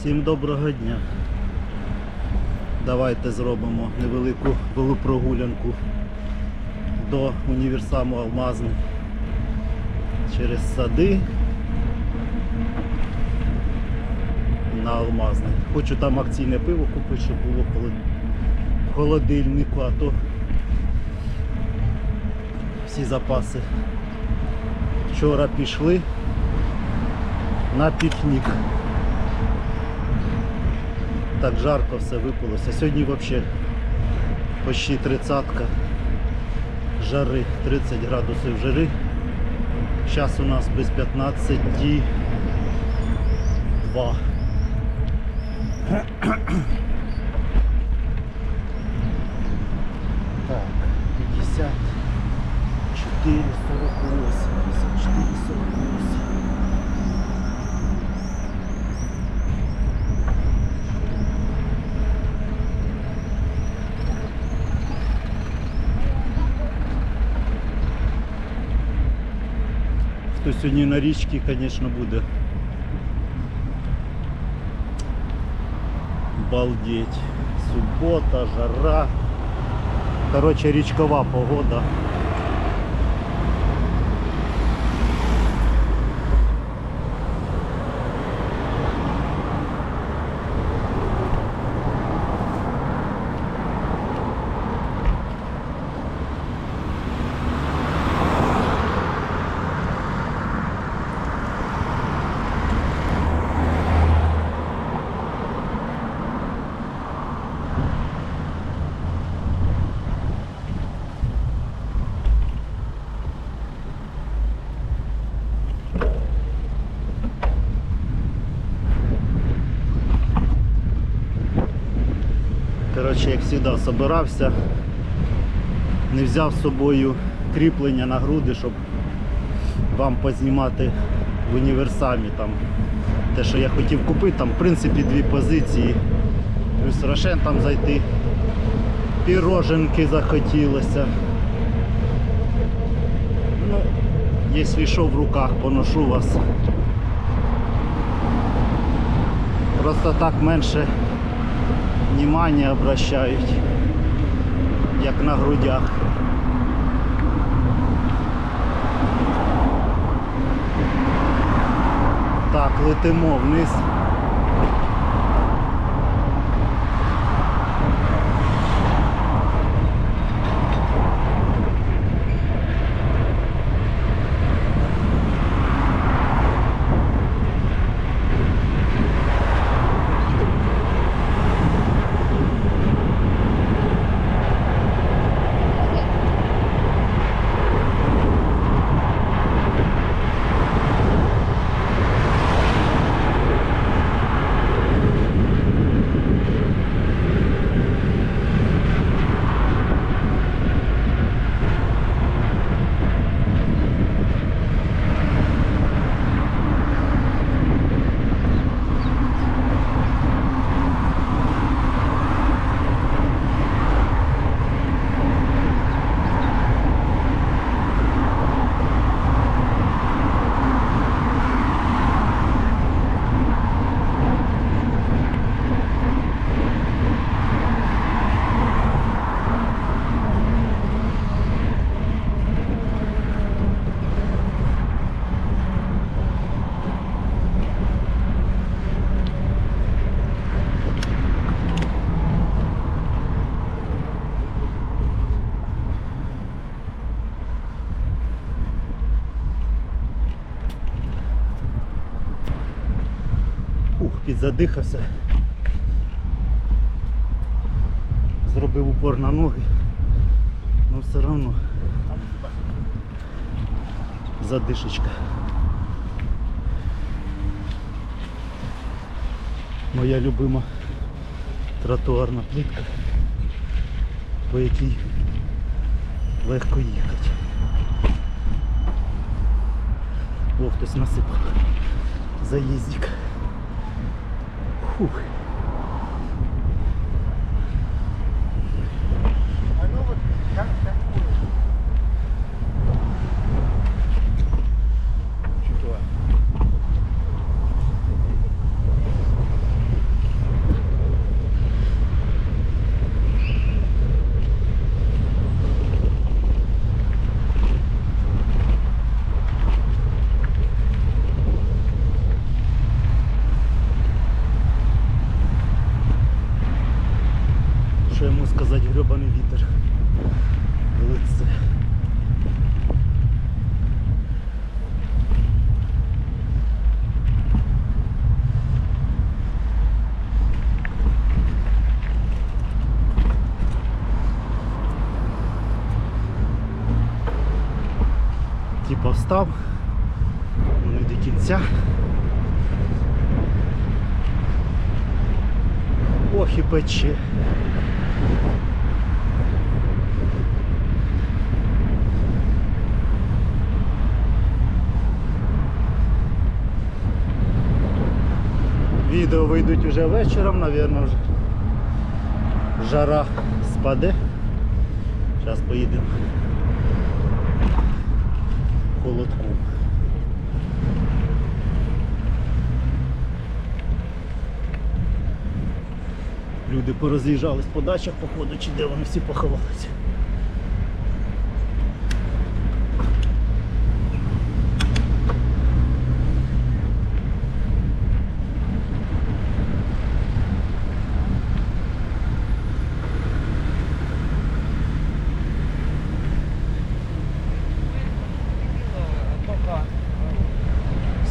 Всім доброго дня. Давайте зробимо невелику велопрогулянку до універсаму Алмазний через сади на Алмазний. Хочу там акційне пиво купити, щоб було в холодильнику, а то всі запаси вчора пішли на пікнік. Так жарко все випалося. Сьогодні взагалі почти тридцатка жари, 30 градусів жари. Зараз у нас без 15 2. Хто сьогодні на річці, звісно, буде. Балдеть. Субота, жара. Коротше, річкова погода. Коротше, як завжди, собирався. Не взяв з собою кріплення на груди, щоб вам познімати в універсамі там те, що я хотів купити, там в принципі дві позиції. Плюс Рошен там зайти. Піроженки захотілося. Ну, якщо що в руках, поношу вас. Просто так менше внимание обращають, як на грудях. Так, летимо вниз. Ух, підзадихався. Зробив упор на ноги. Ну все одно. Задишечка. Моя любима тротуарна плитка, по якій легко їхати. О, хтось насипав. Заїздик. Фух. А ну вот Встав, ну не до кінця. Ох і пече. Відео вийдуть уже вечором, напевно, вже жара спаде. Зараз поїдемо холодком. Люди пороз'їжджались по дачах, походу, чи де вони всі поховалися.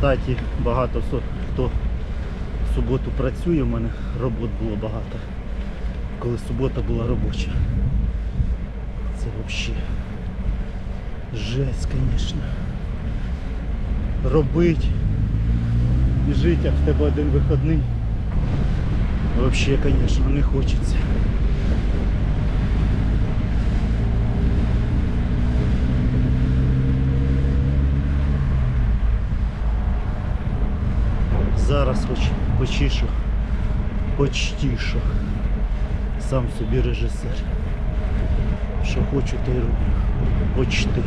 Кстати, багато хто, в суботу працює, у мене робот було багато. Коли субота була робоча. Це взагалі жесть, звісно. Робить і жити, а в тебе один вихідний. Взагалі, звісно, не хочеться. Зараз хоч почішу, почти що. Сам собі режисер. Що хочу, то й роблю. Почти.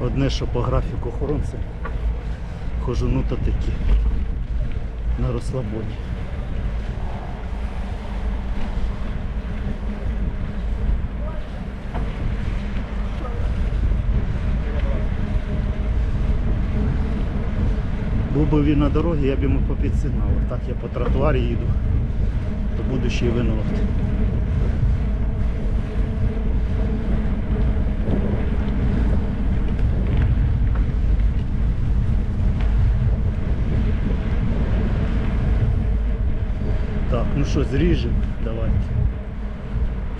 Одне, що по графіку охоронця хожу, ну то такі. На розслабоні. Був він на дорогі, я б йому попідсигнав. Так я по тротуарі їду, то буду ще й винувати. Так, ну що, зріжемо? Давайте.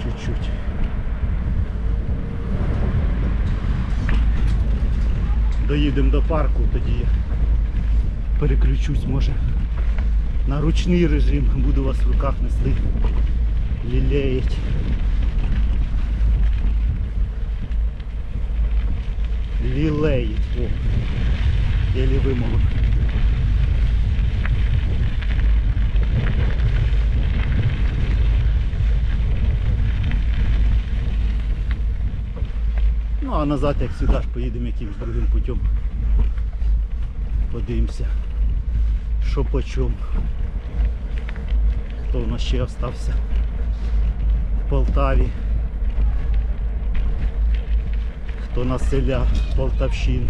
Чуть-чуть. Доїдемо до парку, тоді переключусь, може. На ручний режим буду вас в руках нести. Лілеять. Лілеять. О. Єлі вимовив. Ну а назад, як сюди, ж поїдемо якимось другим путем. Подивимося, що по чому. Хто в нас ще остався в Полтаві. Хто населяв Полтавщину.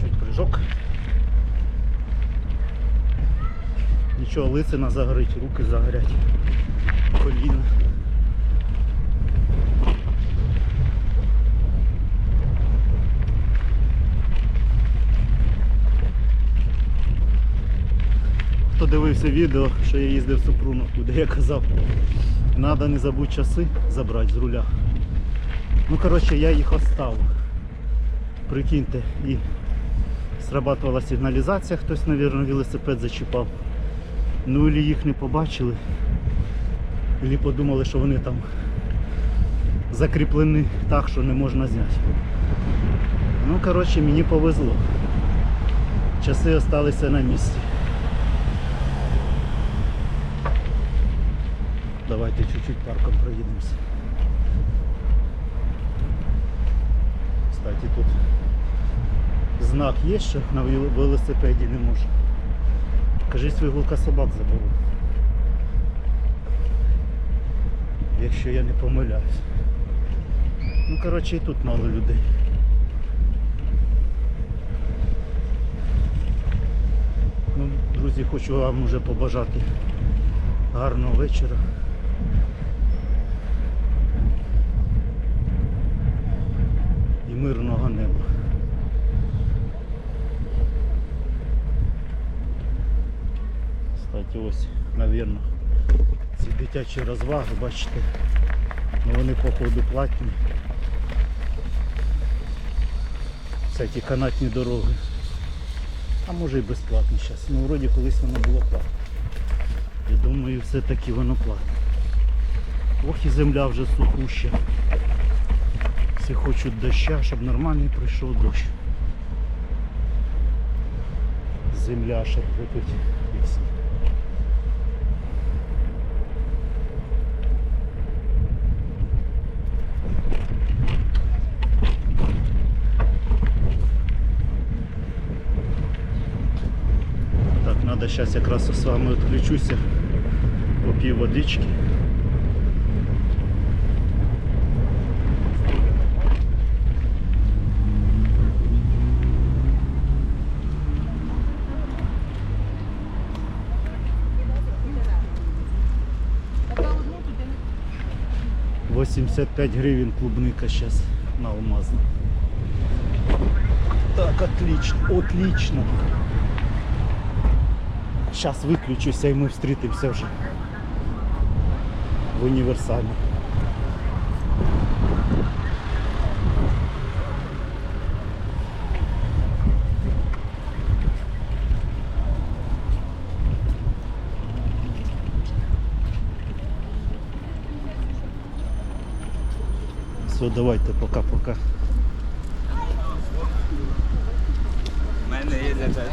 Чуть прыжок. Нічого, лисина загорить, руки загорять, коліна. Хто дивився відео, що я їздив в Супрунов, туди я казав, треба не забудь часи забрати з руля. Ну коротше я їх оставив. Прикиньте, і срабатувала сигналізація, хтось, мабуть, велосипед зачіпав. Ну і їх не побачили. Ілі подумали, що вони там закріплені так, що не можна зняти. Ну, коротше, мені повезло. Часи залишилися на місці. Давайте чуть-чуть парком проїдемося. Кстати, тут знак є, що на вел- велосипеді не можна. Кажись, вигулка собак заберу. Якщо я не помиляюсь. Ну, коротше, і тут мало людей. Ну, друзі, хочу вам уже побажати гарного вечора. Кстати, ось, навірно, ці дитячі розваги, бачите, ну вони походу платні. Всякі канатні дороги. А може і безплатні зараз. Ну вроді колись воно було платне. Я думаю, все-таки воно платне. Ох і земля вже сухуща. Всі хочуть доща, щоб нормальний прийшов дощ. Земля ще крепить надо сейчас якраз з вами відключуся, поп'ю водички. Така 85 гривен клубника сейчас на алмазно. Так, отлично, отлично. Сейчас выключусь, и мы встретимся уже в универсале. Все, давайте, пока-пока. У мене є тебе.